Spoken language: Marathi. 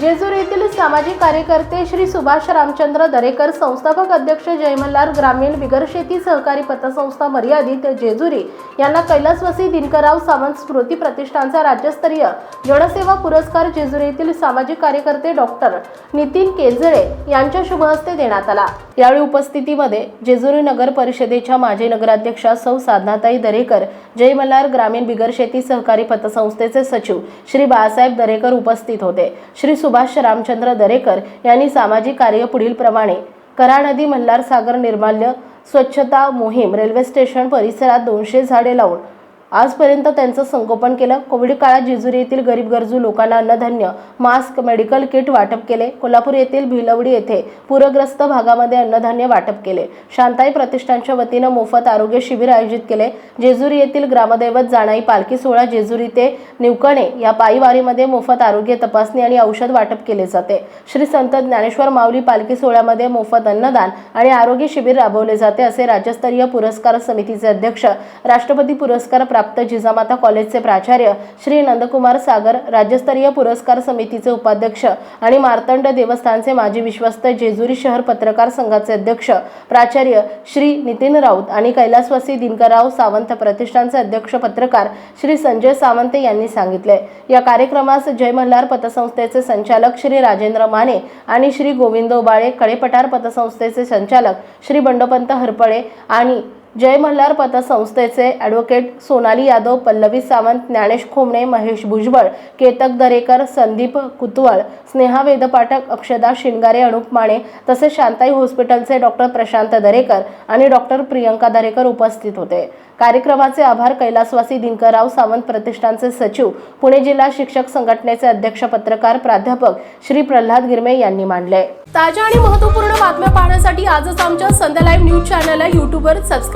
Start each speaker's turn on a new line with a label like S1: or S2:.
S1: जेजूर येथील सामाजिक कार्यकर्ते श्री सुभाष रामचंद्र दरेकर संस्थापक अध्यक्ष जयमल्लार ग्रामीण बिगर शेती सहकारी पतसंस्था मर्यादित जेजुरी यांना कैलासवासी दिनकरराव सावंत स्मृती प्रतिष्ठानचा राज्यस्तरीय जनसेवा पुरस्कार जेजुरी येथील सामाजिक कार्यकर्ते डॉक्टर नितीन केजळे यांच्या शुभहस्ते देण्यात आला. यावेळी उपस्थितीमध्ये जेजुरी नगर परिषदेच्या माजी नगराध्यक्षा सौ साधनाताई दरेकर जयमल्लार ग्रामीण बिगर शेती सहकारी पतसंस्थेचे सचिव श्री बाळासाहेब दरेकर उपस्थित होते. श्री सुभाष रामचंद्र दरेकर यांनी सामाजिक कार्य पुढील प्रमाणे करा नदी मल्हार सागर निर्माल्य स्वच्छता मोहीम रेल्वे स्टेशन परिसरात दोनशे झाडे लावून आजपर्यंत त्यांचं संगोपन केलं. कोविड काळात जेजुरी येथील गरीब गरजू लोकांना अन्नधान्य मास्क मेडिकल किट वाटप केले. कोल्हापूर येथील भिलवडी येथे पूरग्रस्त भागामध्ये अन्नधान्य वाटप केले. शांताई प्रतिष्ठानच्या वतीनं मोफत आरोग्य शिबिर आयोजित केले. जेजुरी येथील ग्रामदैवत जाणाई पालखी सोहळा जेजुरी ते निवकणे या पायीवारीमध्ये मोफत आरोग्य तपासणी आणि औषध वाटप केले जाते. श्री संत ज्ञानेश्वर माऊली पालखी सोहळ्यामध्ये मोफत अन्नदान आणि आरोग्य शिबिर राबवले जाते असे राज्यस्तरीय पुरस्कार समितीचे अध्यक्ष राष्ट्रपती पुरस्कार प्राप्त जिजामाता कॉलेजचे प्राचार्य श्री नंदकुमार सागर राज्यस्तरीय पुरस्कार समितीचे उपाध्यक्ष आणि मार्तंड देवस्थानचे माजी विश्वस्त जेजुरी शहर पत्रकार संघाचे अध्यक्ष प्राचार्य श्री नितीन राऊत आणि कैलासवासी दिनकरराव सावंत प्रतिष्ठानचे अध्यक्ष पत्रकार श्री संजय सावंत यांनी सांगितले. या कार्यक्रमास जय मल्हार पतसंस्थेचे संचालक श्री राजेंद्र माने आणि श्री गोविंद उबाळे कडेपठार पतसंस्थेचे संचालक श्री बंडोपंत हरपळे आणि जय मल्हार पतसंस्थेचे ॲडव्होकेट सोनाली यादव पल्लवी सावंत ज्ञानेश खोमणे महेश भुजबळ केतक दरेकर संदीप कुतवळ स्नेहा वेदपाठक अक्षदा शिंगारे अनुप माने तसेच शांताई हॉस्पिटलचे डॉक्टर प्रशांत दरेकर आणि डॉक्टर प्रियंका दरेकर उपस्थित होते. कार्यक्रमाचे आभार कैलासवासी दिनकरराव सावंत प्रतिष्ठानचे सचिव पुणे जिल्हा शिक्षक संघटनेचे अध्यक्ष पत्रकार प्राध्यापक श्री प्रल्हाद गिरमे यांनी मांडले.
S2: ताज्या आणि महत्त्वपूर्ण बातम्या पाहण्यासाठी आजच आमच्या संध्या लाईव्ह न्यूज चॅनलला यूट्यूबवर